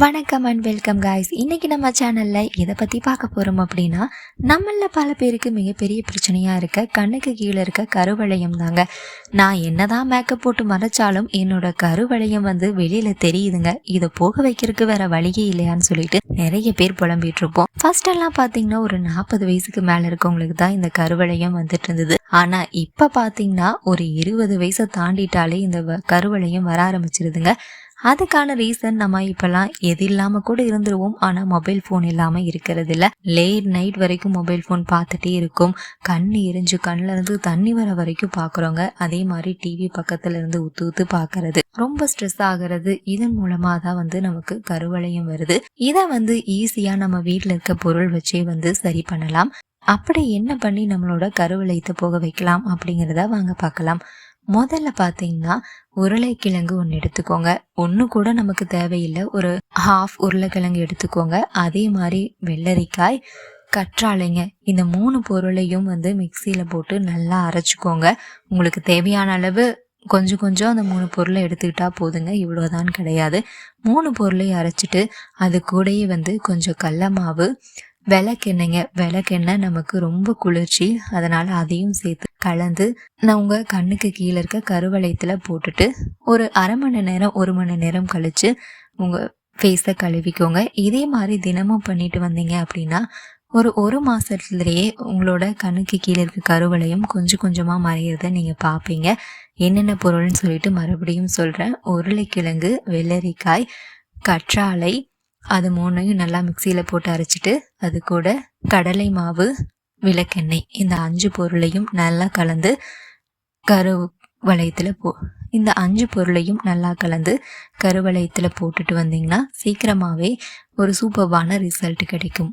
வணக்கம் and welcome guys இன்றைக்கி நம்ம சேனலில் எதை பற்றி பார்க்க போகிறோம் அப்படின்னா நம்மளில் பல பேருக்கு மிகப்பெரிய பிரச்சனையாக இருக்க கண்ணுக்கு கீழே இருக்க கருவளையம் தாங்க. நான் என்னதான் மேக்கப் போட்டு மறைச்சாலும் என்னோட கருவளையம் வந்து வெளியில் தெரியுதுங்க. இதை போக வைக்கிறதுக்கு வேற வழியே இல்லையான்னு சொல்லிட்டு நிறைய பேர் புலம்பிட்டு இருப்போம். ஃபர்ஸ்ட் ஒரு நாற்பது வயசுக்கு மேலே இருக்கவங்களுக்கு தான் இந்த கருவளையம் வந்துட்டு இருந்தது. ஆனால் இப்போ பார்த்தீங்கன்னா ஒரு இருபது வயசை தாண்டிட்டாலே இந்த வ- கருவளையம் வர ஆரம்பிச்சிருதுங்க. அதுக்கான ரீசன் நம்ம இப்பெல்லாம் எது இல்லாம கூட இருந்துருவோம். ஆனா மொபைல் ஃபோன் இல்லாம இருக்கிறது இல்ல லேட் நைட் வரைக்கும் மொபைல் ஃபோன் பார்த்துட்டே இருக்கும். கண் எரிஞ்சு கண்ணுல இருந்து தண்ணி வர வரைக்கும் பாக்குறோங்க அதே மாதிரி டிவி பக்கத்துல இருந்து ஊத்து ஊத்து பாக்குறது ரொம்ப ஸ்ட்ரெஸ் ஆகிறது. இதன் மூலமா தான் வந்து நமக்கு கருவளையம் வருது. இதை வந்து ஈஸியா நம்ம வீட்டில் இருக்க பொருள் வச்சே வந்து சரி பண்ணலாம். அப்படி என்ன பண்ணி நம்மளோட கருவளையத்தை போக வைக்கலாம் அப்படிங்கிறத வாங்க பார்க்கலாம். முதல்ல பார்த்தீங்கன்னா உருளைக்கிழங்கு ஒன்று எடுத்துக்கோங்க. ஒன்று கூட நமக்கு தேவையில்லை. ஒரு ஹாஃப் உருளைக்கிழங்கு எடுத்துக்கோங்க. அதே மாதிரி வெள்ளரிக்காய் கற்றாழைங்க. இந்த மூணு பொருளையும் வந்து மிக்சியில் போட்டு நல்லா அரைச்சிக்கோங்க. உங்களுக்கு தேவையான அளவு கொஞ்சம் கொஞ்சம் அந்த மூணு பொருளை எடுத்துக்கிட்டா போதுங்க. இவ்வளோதான் கிடையாது. மூணு பொருளையும் அரைச்சிட்டு அது கூடயே வந்து கொஞ்சம் கடல மாவு விளக்கெண்ணெய்ங்க. விளக்கெண்ணெய் நமக்கு ரொம்ப குளிர்ச்சி. அதனால அதையும் சேர்த்து கலந்து நான் உங்கள் கண்ணுக்கு கீழே இருக்க கருவளையத்தில் போட்டுட்டு ஒரு அரை மணி நேரம் ஒரு மணி நேரம் கழித்து உங்கள் ஃபேஸை கழுவிக்கோங்க. இதே மாதிரி தினமும் பண்ணிட்டு வந்தீங்க அப்படின்னா ஒரு ஒரு மாதத்துலேயே உங்களோட கண்ணுக்கு கீழே இருக்க கருவளையம் கொஞ்சம் கொஞ்சமாக மறையிறத நீங்கள் பார்ப்பீங்க. என்னென்ன பொருள்னு சொல்லிட்டு மறுபடியும் சொல்கிறேன் உருளைக்கிழங்கு வெள்ளரிக்காய் கற்றாழை அது மூணையும் நல்லா மிக்சியில் போட்டு அரைச்சிட்டு அது கூட கடலை மாவு விளக்கெண்ணெய் இந்த அஞ்சு பொருளையும் நல்லா கலந்து கரு வளையத்தில் போ இந்த அஞ்சு பொருளையும் நல்லா கலந்து கருவளையத்தில் போட்டுட்டு வந்தீங்கன்னா சீக்கிரமாகவே ஒரு சூப்பர்வான ரிசல்ட் கிடைக்கும்.